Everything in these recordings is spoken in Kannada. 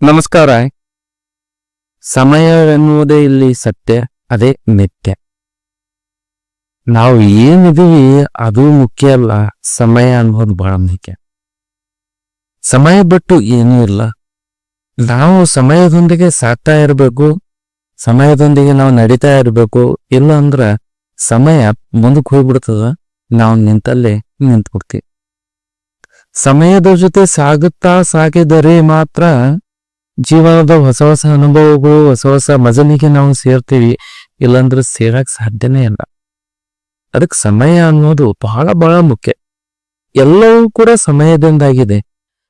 ನಮಸ್ಕಾರ. ಸಮಯವೆನ್ನುವುದೇ ಇಲ್ಲಿ ಸತ್ಯ, ಅದೇ ನಿತ್ಯ ನಾವು ಏನಿದೀವಿ ಅದು ಮುಖ್ಯ ಅಲ್ಲ, ಸಮಯ ಅನ್ನೋದು ಬಹಳ ಮುಖ್ಯ. ಸಮಯ ಬಿಟ್ಟು ಏನೂ ಇಲ್ಲ. ನಾವು ಸಮಯದೊಂದಿಗೆ ಸಾಕ್ತಾ ಇರಬೇಕು, ಸಮಯದೊಂದಿಗೆ ನಾವು ನಡೀತಾ ಇರಬೇಕು, ಇಲ್ಲ ಅಂದ್ರೆ ಸಮಯ ಮುಂದಕ್ಕೆ ಹೋಗ್ಬಿಡ್ತದ, ನಾವು ನಿಂತಲ್ಲೇ ನಿಂತ್ಬಿಡ್ತೀವಿ. ಸಮಯದ ಜೊತೆ ಸಾಗುತ್ತಾ ಸಾಗಿದರೆ ಮಾತ್ರ ಜೀವನದ ಹೊಸ ಹೊಸ ಅನುಭವಗಳು, ಹೊಸ ಹೊಸ ಮಜನಿಗೆ ನಾವು ಸೇರ್ತೀವಿ. ಇಲ್ಲಾಂದ್ರೆ ಸೇರಕ್ ಸಾಧ್ಯನೇ ಇಲ್ಲ. ಅದಕ್ಕೆ ಸಮಯ ಅನ್ನೋದು ಬಹಳ ಬಹಳ ಮುಖ್ಯ. ಎಲ್ಲವೂ ಕೂಡ ಸಮಯದಿಂದಾಗಿದೆ.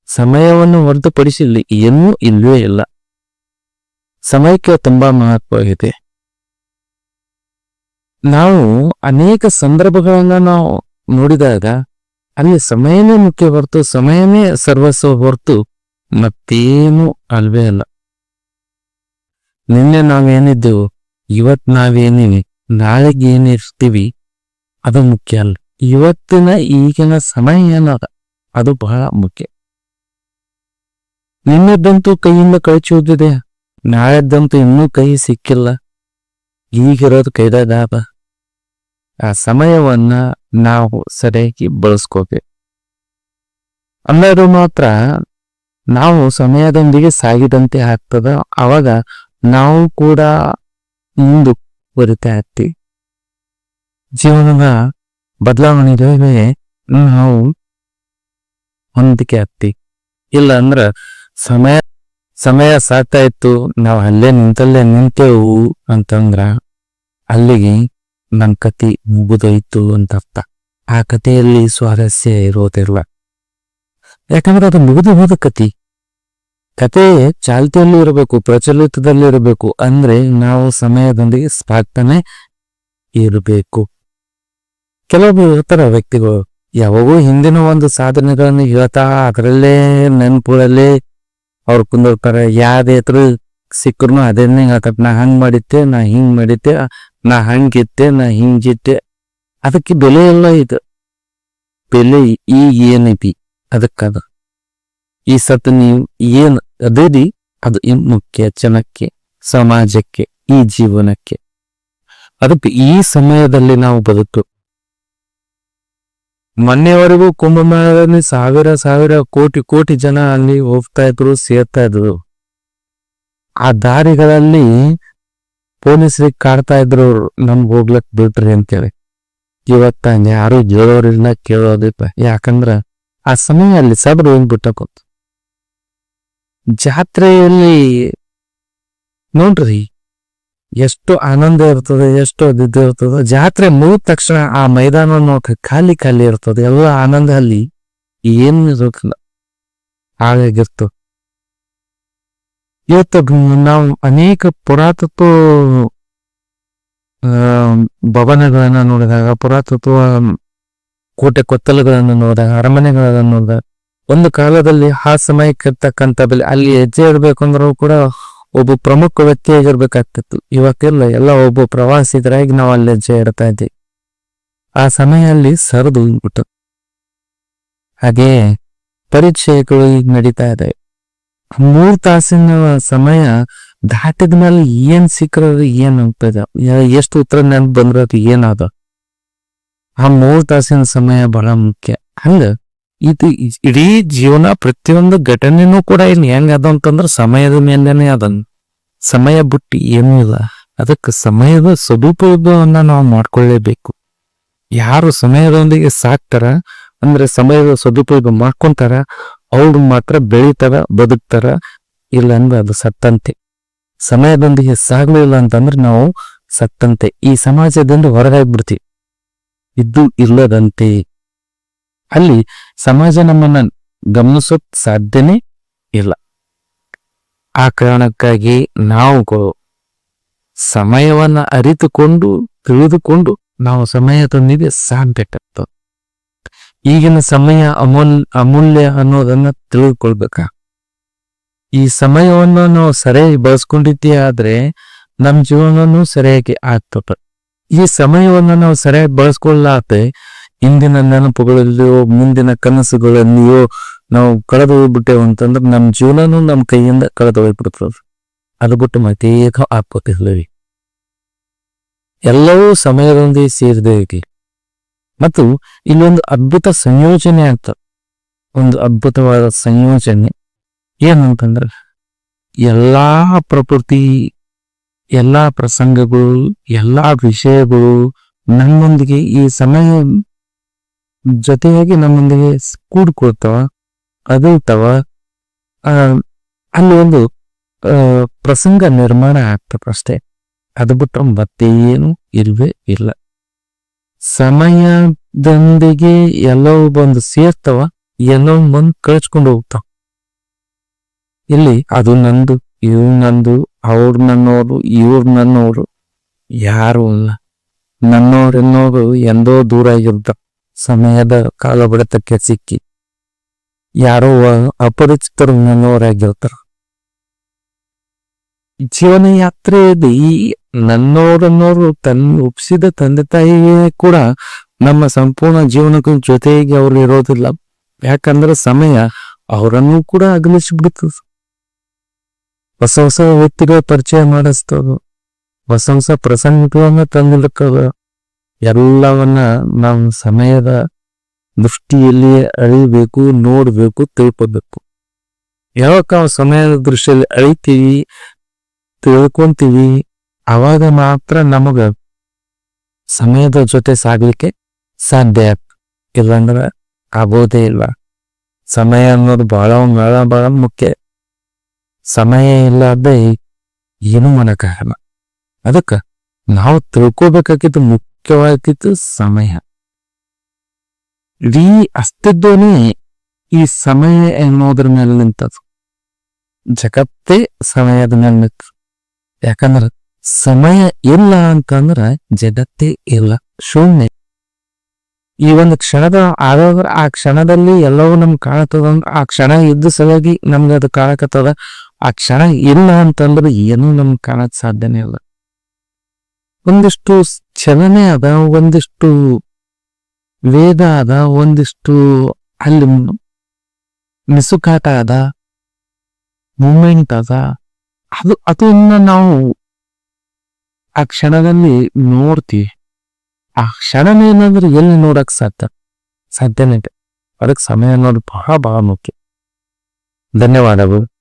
ಸಮಯವನ್ನು ಹೊರತುಪಡಿಸಿ ಏನೂ ಇಲ್ವೇ ಇಲ್ಲ. ಸಮಯಕ್ಕೆ ತುಂಬಾ ಮಹತ್ವ ಇದೆ. ನಾವು ಅನೇಕ ಸಂದರ್ಭಗಳನ್ನ ನಾವು ನೋಡಿದಾಗ ಅಲ್ಲಿ ಸಮಯನೇ ಮುಖ್ಯ ಹೊರತು, ಸಮಯನೇ ಸರ್ವಸ್ವ ಹೊರತು ಮತ್ತೇನು ಅಲ್ವೇ ಅಲ್ಲ. ನಿನ್ನೆ ನಾವೇನಿದ್ದೆವು, ಇವತ್ ನಾವೇನಿವಿ, ನಾಳೆಗೆ ಏನಿರ್ತೀವಿ, ಅದು ಮುಖ್ಯ ಅಲ್ಲ. ಇವತ್ತಿನ ಈಗಿನ ಸಮಯ ಏನದ, ಅದು ಬಹಳ ಮುಖ್ಯ. ನಿನ್ನೆದ್ದಂತೂ ಕೈಯಿಂದ ಕಳಚಿ ಹೋಗಿದೆ ನಾಳೆದ್ದಂತೂ ಇನ್ನೂ ಕೈ ಸಿಕ್ಕಿಲ್ಲ. ಈಗಿರೋದು ಕೈದಾಗ ಆ ಸಮಯವನ್ನ ನಾವು ಸರಿಯಾಗಿ ಬಳಸ್ಕೋಬೇಕು. ಅನ್ನೋದು ಮಾತ್ರ ನಾವು ಸಮಯದೊಂದಿಗೆ ಸಾಗಿದಂತೆ ಆಗ್ತದ ಅವಾಗ ನಾವು ಕೂಡ ಮುಂದುವರಿತಾ ಆಗ್ತಿ ಜೀವನದ ಬದಲಾವಣೆಗಳಿಗೆ ನಾವು ಹೊಂದಿಕೆ ಆಗ್ತಿ ಇಲ್ಲ ಅಂದ್ರ ಸಮಯ ಸಮಯ ಸಾಕ್ತಾ ಇತ್ತು, ನಾವು ಅಲ್ಲೇ ನಿಂತಲ್ಲೇ ನಿಂತೆವು ಅಂತಂದ್ರ ಅಲ್ಲಿಗೆ ನನ್ ಕತಿ ಮುಗಿದೋಯ್ತು ಅಂತ ಅರ್ಥ. ಆ ಕಥೆಯಲ್ಲಿ ಸ್ವಾರಸ್ಯ ಇರೋದಿಲ್ಲ. ಯಾಕಂದ್ರೆ ಅದು ಮುಗಿದು ಹೋದ ಕತಿ ಕತೆ ಚಾಲ್ತಿಯಲ್ಲಿ ಇರಬೇಕು ಪ್ರಚಲಿತದಲ್ಲಿ ಇರಬೇಕು ಅಂದ್ರೆ ನಾವು ಸಮಯದೊಂದಿಗೆ ಸ್ಪಾಗ್ತಾನೆ ಇರಬೇಕು. ಕೆಲವೊಬ್ಬರು ಇರ್ತಾರ ವ್ಯಕ್ತಿಗಳು, ಯಾವಾಗೂ ಹಿಂದಿನ ಒಂದು ಸಾಧನೆಗಳನ್ನು ಹೇಳ್ತಾ ಅದರಲ್ಲೇ ನೆನಪುಗಳಲ್ಲೇ ಅವ್ರು ಕುಂದಿರ್ತಾರೆ. ಯಾವ್ದೇ ಹತ್ರ ಸಿಕ್ಕರು ಅದನ್ನೇ ಹೇಳ್ತಾರೆ, ನಾ ಹಂಗ್ ಮಾಡಿದ್ದೆ, ನಾ ಹಿಂಗ್ ಮಾಡಿದ್ದೆ, ನಾ ಹಂಗಿತ್ತೆ ನಾ ಹಿಂಗಿತ್ತೆ ಅದಕ್ಕೆ ಬೆಲೆ ಎಲ್ಲ ಇದು. ಬೆಲೆ ಈಗ ಏನೈತಿ ಅದಕ್ಕದ. ಈ ಸತ್ ನೀವು ಏನ್ ಅದೇರಿ? ಅದು ಮುಖ್ಯ ಜನಕ್ಕೆ ಸಮಾಜಕ್ಕೆ, ಈ ಜೀವನಕ್ಕೆ. ಅದಕ್ಕೆ ಈ ಸಮಯದಲ್ಲಿ ನಾವು ಬದುಕು. ಮೊನ್ನೆವರೆಗೂ ಕುಂಭಮೇಳದಲ್ಲಿ ಸಾವಿರ ಸಾವಿರ ಕೋಟಿ ಕೋಟಿ ಜನ ಅಲ್ಲಿ ಹೋಗ್ತಾ ಇದ್ರು, ಸೇರ್ತಾ ಇದ್ರು. ಆ ದಾರಿಗಳಲ್ಲಿ ಪೊಲೀಸರಿಗೆ ಕಾಡ್ತಾ ಇದ್ರು ನಮ್ಗೆ ಹೋಗ್ಲಕ್ ಬಿಟ್ರಿ ಅಂತೇಳಿ. ಇವತ್ತ ಯಾರು ಹೇಳೋರಿಲ್ಲ ಕೇಳೋದಿಲ್ಲ. ಯಾಕಂದ್ರ ಆ ಸಮಯ ಅಲ್ಲಿ ಸಬ್ರು ಹೋಗ್ಬಿಟ್ಟ ಕೂತು ಜಾತ್ರೆಯಲ್ಲಿ ನೋಡ್ರಿ, ಎಷ್ಟು ಆನಂದ ಇರ್ತದೆ, ಎಷ್ಟು ಅದಿದ್ದು ಇರ್ತದೆ. ಜಾತ್ರೆ ಮುಗಿದ ತಕ್ಷಣ ಆ ಮೈದಾನ ನೋಡ್ರಿ ಖಾಲಿ ಖಾಲಿ ಇರ್ತದೆ. ಎಲ್ಲ ಆನಂದ ಅಲ್ಲಿ ಏನು ಇರೋಕಿಲ್ಲ ಹಾಗಾಗಿರ್ತು ಇವತ್ತು ನಾವು ಅನೇಕ ಪುರಾತತ್ವ ಭವನಗಳನ್ನ ನೋಡಿದಾಗ, ಪುರಾತತ್ವ ಕೋಟೆ ಕೊತ್ತಲುಗಳನ್ನು ನೋಡಿದಾಗ ಅರಮನೆಗಳನ್ನು ನೋಡ ಒಂದು ಕಾಲದಲ್ಲಿ ಆ ಸಮಯಕ್ಕೆ ಇರ್ತಕ್ಕಂಥ ಬೆಲೆ, ಅಲ್ಲಿ ಹೆಜ್ಜೆ ಇಡ್ಬೇಕಂದ್ರೂ ಕೂಡ ಒಬ್ಬ ಪ್ರಮುಖ ವ್ಯಕ್ತಿ ಆಗಿರ್ಬೇಕಾಗ್ತಿತ್ತು ಇವಾಗೆಲ್ಲ ಎಲ್ಲ ಒಬ್ಬ ಪ್ರವಾಸಿಗರಾಗಿ ನಾವು ಅಲ್ಲಿ ಹೆಜ್ಜೆ ಇಡ್ತಾ ಇದ್ದೀವಿ ಆ ಸಮಯ ಅಲ್ಲಿ ಸರಿದು ಹೋಗ್ಬಿಟ್ಟು. ಹಾಗೆಯೇ ಪರೀಕ್ಷೆಗಳು ಈಗ ನಡೀತಾ ಇದೆ. ಮೂರು ತಾಸಿನ ಸಮಯ ದಾಟಿದ ಮೇಲೆ ಏನ್ ಸಿಕ್ಕறது ಏನ್ ಆಗ್ತದ? ಎಷ್ಟು ಉತ್ತರ ನೆನಪು ಬಂದ್ರೆ ಅದು ಏನಾದ? ಆ ಮೂರ್ ತಾಸಿನ ಸಮಯ ಬಹಳ ಮುಖ್ಯ. ಹಂಗ, ಇದು ಇಡೀ ಜೀವನ ಪ್ರತಿಯೊಂದು ಘಟನೆನೂ ಕೂಡ ಇಲ್ಲಿ ಹೆಂಗ ಅದ ಅಂತಂದ್ರ ಸಮಯದ ಮೇಲೇನೆ ಅದನ್. ಸಮಯ ಬಿಟ್ಟು ಏನೂ ಇಲ್ಲ. ಅದಕ್ಕೆ ಸಮಯದ ಸದುಪಯೋಗವನ್ನ ನಾವು ಮಾಡ್ಕೊಳ್ಳೇಬೇಕು ಯಾರು ಸಮಯದೊಂದಿಗೆ ಸಾಕ್ತಾರ, ಅಂದ್ರೆ ಸಮಯದ ಸದುಪಯೋಗ ಮಾಡ್ಕೊಂತಾರ, ಅವ್ರು ಮಾತ್ರ ಬೆಳಿತಾರ, ಬದುಕ್ತಾರ, ಇಲ್ಲ ಅಂದ್ರೆ ಅದು ಸತ್ತಂತೆ. ಸಮಯದೊಂದಿಗೆ ಸಾಗ್ಲಿಲ್ಲ ಅಂತಂದ್ರೆ ನಾವು ಸತ್ತಂತೆ. ಈ ಸಮಾಜದಿಂದ ಹೊರಗಾಗ್ಬಿಡ್ತೀವಿ. ಇದ್ದು ಇಲ್ಲದಂತೆ. ಅಲ್ಲಿ ಸಮಾಜ ನಮ್ಮನ್ನ ಗಮನಿಸೋಕ್ ಸಾಧ್ಯನೇ ಇಲ್ಲ. ಆ ಕಾರಣಕ್ಕಾಗಿ ನಾವು ಸಮಯವನ್ನ ಅರಿತುಕೊಂಡು, ತಿಳಿದುಕೊಂಡು ನಾವು ಸಮಯದೊಂದಿಗೆ ಸಾಗ್ಬೇಕಾಗ್ತದೆ ಈಗಿನ ಸಮಯ ಅಮೂಲ್, ಅಮೂಲ್ಯ ಅನ್ನೋದನ್ನ ತಿಳಿದುಕೊಳ್ಬೇಕ? ಈ ಸಮಯವನ್ನು ನಾವು ಸರಿಯಾಗಿ ಬಳಸ್ಕೊಂಡಿದ್ದೇ ಆದ್ರೆ ನಮ್ ಜೀವನನೂ ಸರಿಯಾಗಿ ಆಗ್ತದೆ. ಈ ಸಮಯವನ್ನು ನಾವು ಸರಿಯಾಗಿ ಬಳಸ್ಕೊಳ್ಳಾತೆ ಇಂದಿನ ನೆನಪುಗಳಲ್ಲಿಯೋ, ಮುಂದಿನ ಕನಸುಗಳಲ್ಲಿಯೋ ನಾವು ಕಳೆದು ಹೋಗ್ಬಿಟ್ಟೇವು ಅಂತಂದ್ರೆ ನಮ್ಮ ಜೀವನನೂ ನಮ್ಮ ಕೈಯಿಂದ ಕಳೆದು ಹೋಗ್ಬಿಡ್ತದೆ. ಅದು ಬಿಟ್ಟು ಮತ್ತೆ ರೀ ಎಲ್ಲವೂ ಸಮಯದೊಂದಿಗೆ ಸೇರಿದೆ ಮತ್ತು ಇಲ್ಲೊಂದು ಅದ್ಭುತ ಸಂಯೋಜನೆ ಅಂತ, ಒಂದು ಅದ್ಭುತವಾದ ಸಂಯೋಜನೆ ಏನಂತಂದ್ರೆ, ಎಲ್ಲಾ ಪ್ರಕೃತಿ ಎಲ್ಲಾ ಪ್ರಸಂಗಗಳು, ಎಲ್ಲಾ ವಿಷಯಗಳು ನಮ್ಮೊಂದಿಗೆ ಈ ಸಮಯ ಜೊತೆಯಾಗಿ ನಮ್ಮೊಂದಿಗೆ ಕೂಡ್ಕೊಳ್ತವ ಆ, ಅಲ್ಲಿ ಒಂದು ಪ್ರಸಂಗ ನಿರ್ಮಾಣ ಆಗ್ತದಷ್ಟೇ ಅದು ಬಿಟ್ಟು ಮತ್ತೇನು ಇಲ್ವೇ ಇಲ್ಲ. ಸಮಯದೊಂದಿಗೆ ಎಲ್ಲವೂ ಬಂದು ಸೇರ್ತಾವ ಎಲ್ಲವೂ ಬಂದು ಕಳ್ಸ್ಕೊಂಡು ಹೋಗ್ತಾವ. ಇಲ್ಲಿ ಅದು ನಂದು ಇವು ನಂದು ಅವ್ರು ನನ್ನೋರು ಇವ್ರ ನನ್ನೋರು ಯಾರು ಅಲ್ಲ ನನ್ನೋರೆನ್ನೋರು ಎಂದೋ ದೂರ ಇರ್ದ ಸಮಯದ ಕಾಲ ಬಡತಕ್ಕೆ ಸಿಕ್ಕಿ ಯಾರೋ ಅಪರಿಚಿತರು ನನ್ನೋರಾಗಿರ್ತಾರ ಜೀವನ ಯಾತ್ರೆಯಲ್ಲಿ ಈ ನನ್ನೋರನ್ನೋರು ತನ್ನ ಒಪ್ಸಿದ ತಂದೆ ತಾಯಿಯೇ ಕೂಡ ನಮ್ಮ ಸಂಪೂರ್ಣ ಜೀವನಕ್ಕೂ ಜೊತೆಗೆ ಅವ್ರು ಇರೋದಿಲ್ಲ. ಯಾಕಂದ್ರೆ ಸಮಯ ಅವರನ್ನು ಕೂಡ ಅಗಲಿಸಿಬಿಡ್ತದ ಹೊಸ ಹೊಸ ವ್ಯಕ್ತಿಗಳ ಪರಿಚಯ ಮಾಡಿಸ್ತದ ಹೊಸ ಹೊಸ ಪ್ರಸಂಗಗಳನ್ನ ತಂದಿಡ್ತದ ಎಲ್ಲವನ್ನ ನಾವು ಸಮಯದ ದೃಷ್ಟಿಯಲ್ಲಿ ಅಳಿಬೇಕು, ನೋಡಬೇಕು, ತಿಳ್ಕೊಬೇಕು. ಯಾವಾಗ ನಾವು ಸಮಯದ ದೃಷ್ಟಿಯಲ್ಲಿ ಅಳಿತೀವಿ, ತಿಳ್ಕೊಂತೀವಿ, ಅವಾಗ ಮಾತ್ರ ನಮಗ ಸಮಯದ ಜೊತೆ ಸಾಗ್ಲಿಕ್ಕೆ ಸಾಧ್ಯ ಇಲ್ಲಾಂದ್ರೆ ಆಗೋದೇ ಇಲ್ಲ. ಸಮಯ ಅನ್ನೋದು ಬಹಳ ಬಹಳ ಬಹಳ ಮುಖ್ಯ. ಸಮಯ ಇಲ್ಲದೆ ಏನು ಮಾಡಕ್ಕಾಗಲ್ಲ ಅದಕ್ಕ ನಾವು ತಿಳ್ಕೋಬೇಕಾಗಿದ್ದು ಮುಖ್ಯವಾಗಿದ್ದು ಸಮಯ. ಇಡೀ ಅಸ್ತಿತ್ವನೇ ಈ ಸಮಯ ಎನ್ನುವುದ್ರ ಮೇಲೆ ನಿಂತದ್ದು. ಜಗತ್ತೇ ಸಮಯದ ಮೇಲೆ ನಿಂತು ಯಾಕಂದ್ರ ಸಮಯ ಇಲ್ಲ ಅಂತಂದ್ರ ಜಗತ್ತೇ ಇಲ್ಲ, ಶೂನ್ಯ. ಈ ಒಂದು ಕ್ಷಣದ ಆದಾಗ ಆ ಕ್ಷಣದಲ್ಲಿ ಎಲ್ಲವೂ ನಮ್ಗೆ ಕಾಣತದ ಆ ಕ್ಷಣ ಇದ್ದ ಸಲುವಾಗಿ ನಮ್ಗೆ ಅದು ಕಾಣಕತ್ತದ. ಆ ಕ್ಷಣ ಇಲ್ಲ ಅಂತಂದ್ರೆ ಏನೂ ನಮ್ಗೆ ಕಾಣಕ್ ಸಾಧ್ಯನೇ ಇಲ್ಲ. ಒಂದಿಷ್ಟು ಚಲನೆ ಅದ, ಒಂದಿಷ್ಟು ವೇದ ಅದ, ಒಂದಿಷ್ಟು ಅಲ್ಲಿ ಮಿಸುಕಾಟ ಅದ, ಮೂಮೆಂಟ್ ಅದ, ಅದು, ಅದನ್ನ ನಾವು ಆ ಕ್ಷಣದಲ್ಲಿ ನೋಡ್ತೀವಿ. ಆ ಕ್ಷಣನೇ ಏನಂದ್ರೆ ಎಲ್ಲಿ ನೋಡಕ್ ಸಾಧ್ಯ? ಸಾಧ್ಯನೇ. ಅದಕ್ಕೆ ಸಮಯ ಅನ್ನೋದು ಬಹಳ ಬಹಳ ಮುಖ್ಯ. ಧನ್ಯವಾದಗಳು.